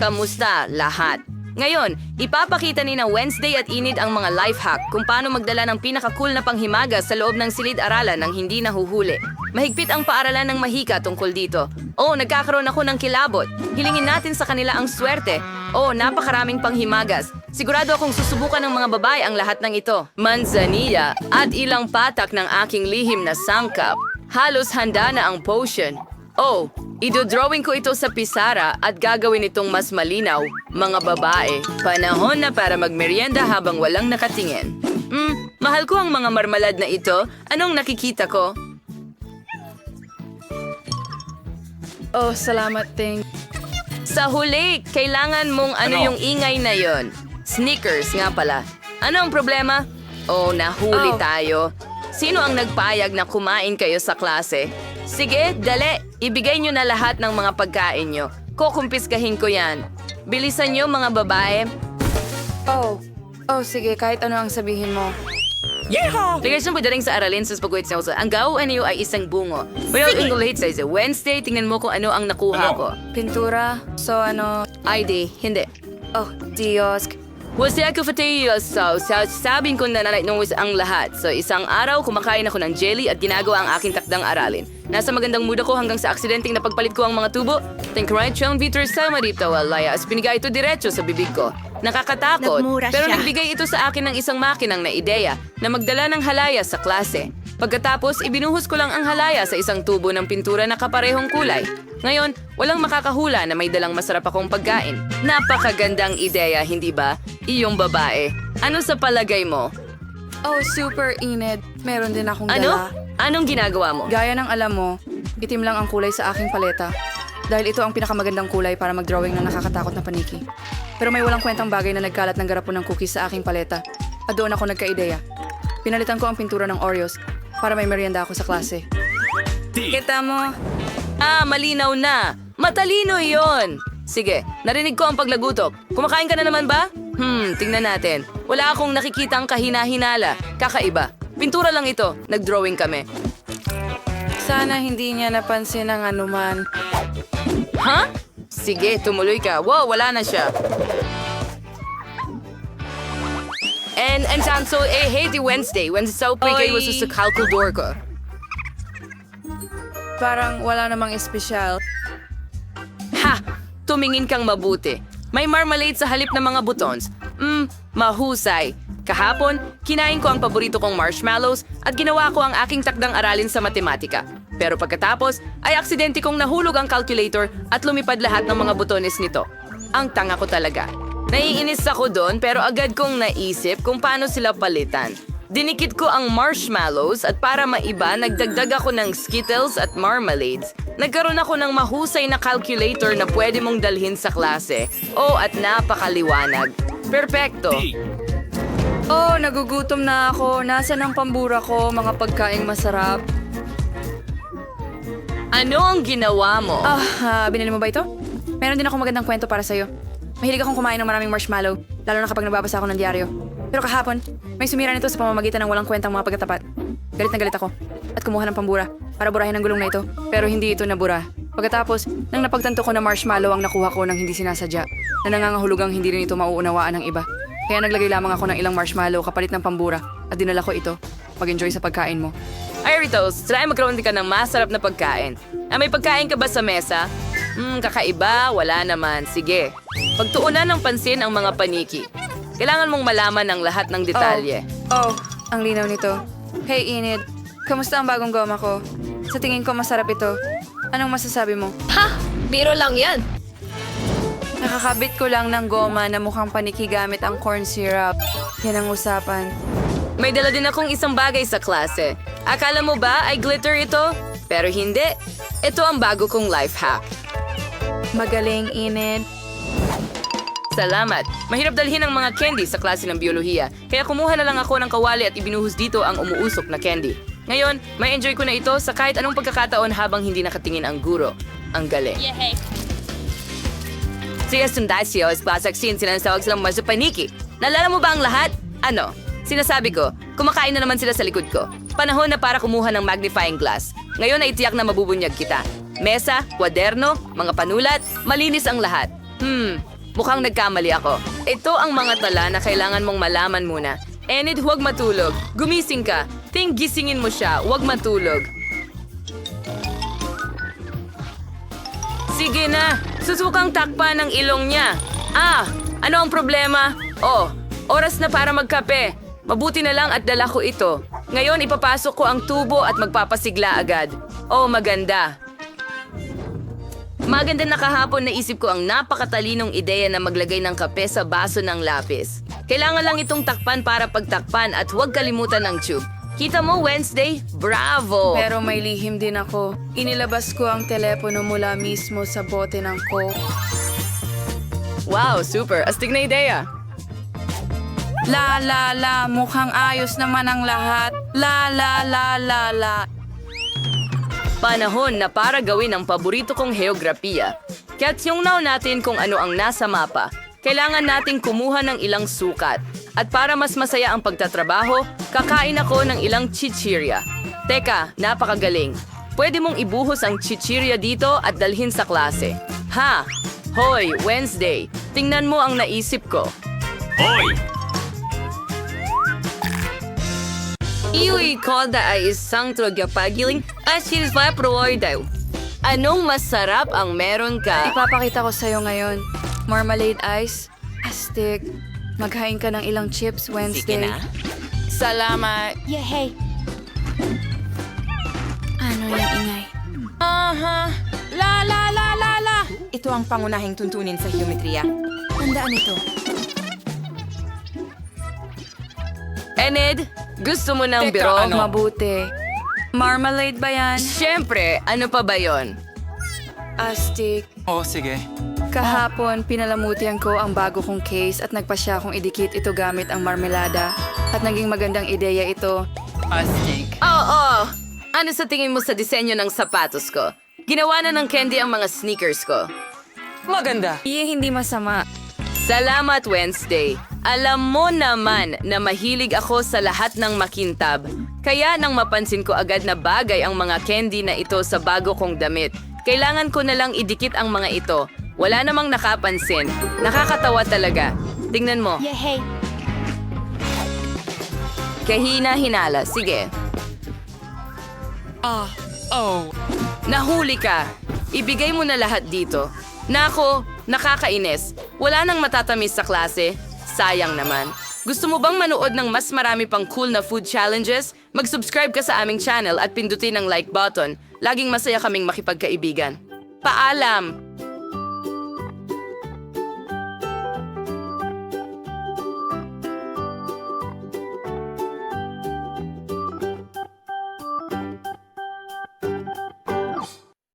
Kamusta lahat? Ngayon, ipapakita ni na Wednesday at Inid ang mga life hack kung paano magdala ng pinaka-cool na panghimagas sa loob ng silid-aralan nang hindi nahuhuli. Mahigpit ang paaralan ng mahika tungkol dito. Oh, nagkakaroon ako ng kilabot. Hilingin natin sa kanila ang swerte. Oh, napakaraming panghimagas. Sigurado akong susubukan ng mga babae ang lahat ng ito. Manzanilla at ilang patak ng aking lihim na sangkap. Halos handa na ang potion. Oh, idodrawing ko ito sa pisara at gagawin itong mas malinaw. Mga babae, panahon na para magmerienda habang walang nakatingin. Hmm, mahal ko ang mga marmalad na ito. Anong nakikita ko? Oh, salamat, Ting. Sa huli, kailangan mong ano, Ano? yung ingay na yon. Sneakers nga pala. Ano ang problema? Oh, nahuli Oh. tayo. Sino ang nagpayag na kumain kayo sa klase? Sige, dali. Ibigay nyo na lahat ng mga pagkain nyo. Kukumpiskahin ko yan. Bilisan nyo mga babae. Oh. Oh, sige, kahit ano ang sabihin mo. Ligas ng pagdating sa aralin sa pagwait sa uso. Ang gawin niyo ay isang bungo. Well, in late sa Wednesday, tingnan mo kung ano ang nakuha Ano? ko. Pintura? So, ano? ID, hindi. Oh, Dios. Wasi ako fatayos so, sa sabing ko na nanay nung ang lahat. So isang araw kumakain ako ng jelly at ginagawa ang aking takdang aralin. Nasa magandang mood ako hanggang sa aksidenteng napagpalit ko ang mga tubo. Think right Sean Peter sama dito, walaya. As pinigay ito diretso sa bibig ko. Nakakatakot. Nagmura pero siya. nagbigay ito sa akin ng isang makinang na ideya na magdala ng halaya sa klase. Pagkatapos, ibinuhos ko lang ang halaya sa isang tubo ng pintura na kaparehong kulay. Ngayon, walang makakahula na may dalang masarap akong pagkain. Napakagandang ideya, hindi ba? Iyong babae. Ano sa palagay mo? Oh, super init. Meron din akong Ano? dala. Anong ginagawa mo? Gaya ng alam mo, itim lang ang kulay sa aking paleta. Dahil ito ang pinakamagandang kulay para mag-drawing ng nakakatakot na paniki. Pero may walang kwentang bagay na nagkalat ng garapon ng cookies sa aking paleta. At doon ako nagka-ideya. Pinalitan ko ang pintura ng Oreos para may merienda ako sa klase. Kita mo? Ah, malinaw na. Matalino yon. Sige, narinig ko ang paglagutok. Kumakain ka na naman ba? Hmm, tingnan natin. Wala akong nakikitang kahina-hinala. Kakaiba. Pintura lang ito. Nag-drawing kami. Sana hindi niya napansin ang anuman. Ha? Sige, tumuloy ka. Wow, wala na siya. And, and so, eh, hey, di Wednesday. Wednesday sa upigay was sa kalkudor ko. Parang wala namang espesyal. Ha! Tumingin kang mabuti. May marmalade sa halip ng mga butons. Mmm, mahusay. Kahapon, kinain ko ang paborito kong marshmallows at ginawa ko ang aking takdang aralin sa matematika. Pero pagkatapos, ay aksidente kong nahulog ang calculator at lumipad lahat ng mga butones nito. Ang tanga ko talaga. Naiinis ako doon pero agad kong naisip kung paano sila palitan. Dinikit ko ang marshmallows at para maiba, nagdagdag ako ng Skittles at marmalades. Nagkaroon ako ng mahusay na calculator na pwede mong dalhin sa klase. Oh, at napakaliwanag. Perpekto. Oh, nagugutom na ako. Nasaan ang pambura ko, mga pagkaing masarap? Ano ang ginawa mo? Ah, ah, binili mo ba ito? Meron din akong magandang kwento para sa'yo. Mahilig akong kumain ng maraming marshmallow, lalo na kapag nagbabasa ako ng diaryo. Pero kahapon, may sumira nito sa pamamagitan ng walang kwentang mga pagkatapat. Galit na galit ako at kumuha ng pambura para burahin ang gulong na ito. Pero hindi ito nabura. Pagkatapos, nang napagtanto ko na marshmallow ang nakuha ko nang hindi sinasadya, na nangangahulugang hindi rin ito mauunawaan ng iba. Kaya naglagay lamang ako ng ilang marshmallow kapalit ng pambura at dinala ko ito. Mag-enjoy sa pagkain mo. Ay, Ritos, try magkaroon din ka ng masarap na pagkain. Ah, may pagkain ka ba sa mesa? Hmm, kakaiba, wala naman. Sige. Pagtuunan ng pansin ang mga paniki. Kailangan mong malaman ang lahat ng detalye. Oh, ang linaw nito. Hey Enid, kamusta ang bagong goma ko? Sa tingin ko masarap ito. Anong masasabi mo? Ha! Biro lang yan. Nakakabit ko lang ng goma na mukhang paniki gamit ang corn syrup. Yan ang usapan. May dala din akong isang bagay sa klase. Akala mo ba ay glitter ito? Pero hindi. Ito ang bago kong life hack. Magaling, Enid. Salamat. Mahirap dalhin ang mga candy sa klase ng biolohiya, kaya kumuha na lang ako ng kawali at ibinuhos dito ang umuusok na candy. Ngayon, may enjoy ko na ito sa kahit anong pagkakataon habang hindi nakatingin ang guro. Ang galing. Si Estundacio es basaksin sinasawag silang mazupaniki. Nalala mo ba ang lahat? Ano? Sinasabi ko, kumakain na naman sila sa likod ko. Panahon na para kumuha ng magnifying glass. Ngayon ay tiyak na mabubunyag kita. Mesa, kwaderno, mga panulat, malinis ang lahat. Hmm, mukhang nagkamali ako. Ito ang mga tala na kailangan mong malaman muna. Enid, huwag matulog. Gumising ka. Ting gisingin mo siya, huwag matulog. Sige na, susukang takpan ng ilong niya. Ah, ano ang problema? Oh, oras na para magkape. Mabuti na lang at dala ko ito. Ngayon ipapasok ko ang tubo at magpapasigla agad. Oh, maganda. Maganda na kahapon naisip ko ang napakatalinong ideya na maglagay ng kape sa baso ng lapis. Kailangan lang itong takpan para pagtakpan at huwag kalimutan ng tube. Kita mo, Wednesday? Bravo! Pero may lihim din ako. Inilabas ko ang telepono mula mismo sa bote ng coke. wow, super! Astig na ideya! La la la, mukhang ayos naman ang lahat. La la la la la. Panahon na para gawin ang paborito kong heograpiya. Kaya't yung now natin kung ano ang nasa mapa. Kailangan nating kumuha ng ilang sukat. At para mas masaya ang pagtatrabaho, kakain ako ng ilang chichirya. Teka, napakagaling. Pwede mong ibuhos ang chichirya dito at dalhin sa klase. Ha! Hoy, Wednesday, tingnan mo ang naisip ko. Hoy! Iuy ko da ay isang trogapagiling at sinispa daw. Anong masarap ang meron ka? Ipapakita ko sa'yo ngayon. Marmalade ice, astig. Maghain ka ng ilang chips Wednesday. Salamat. Ano yung ingay? Aha! La la la la la! Ito ang pangunahing tuntunin sa geometriya. Tandaan ito. Enid, gusto mo ng Teka, biro? ano? Mabuti. Marmalade ba yan? Siyempre, ano pa ba yon? Astig. Oh, sige. Kahapon, pinalamutian ko ang bago kong case at nagpasya kong idikit ito gamit ang marmelada. At naging magandang ideya ito. Astig. Oo! Ano sa tingin mo sa disenyo ng sapatos ko? Ginawa na ng candy ang mga sneakers ko. Maganda. Iye, hindi masama. Salamat, Wednesday. Alam mo naman na mahilig ako sa lahat ng makintab. Kaya nang mapansin ko agad na bagay ang mga candy na ito sa bago kong damit, kailangan ko na lang idikit ang mga ito. Wala namang nakapansin. Nakakatawa talaga. Tingnan mo. Kahina-hinala. Sige. Oh. Nahuli ka. Ibigay mo na lahat dito. Nako, nakakainis. Wala nang matatamis sa klase. Sayang naman. Gusto mo bang manood ng mas marami pang cool na food challenges? Mag-subscribe ka sa aming channel at pindutin ang like button. Laging masaya kaming makipagkaibigan. Paalam!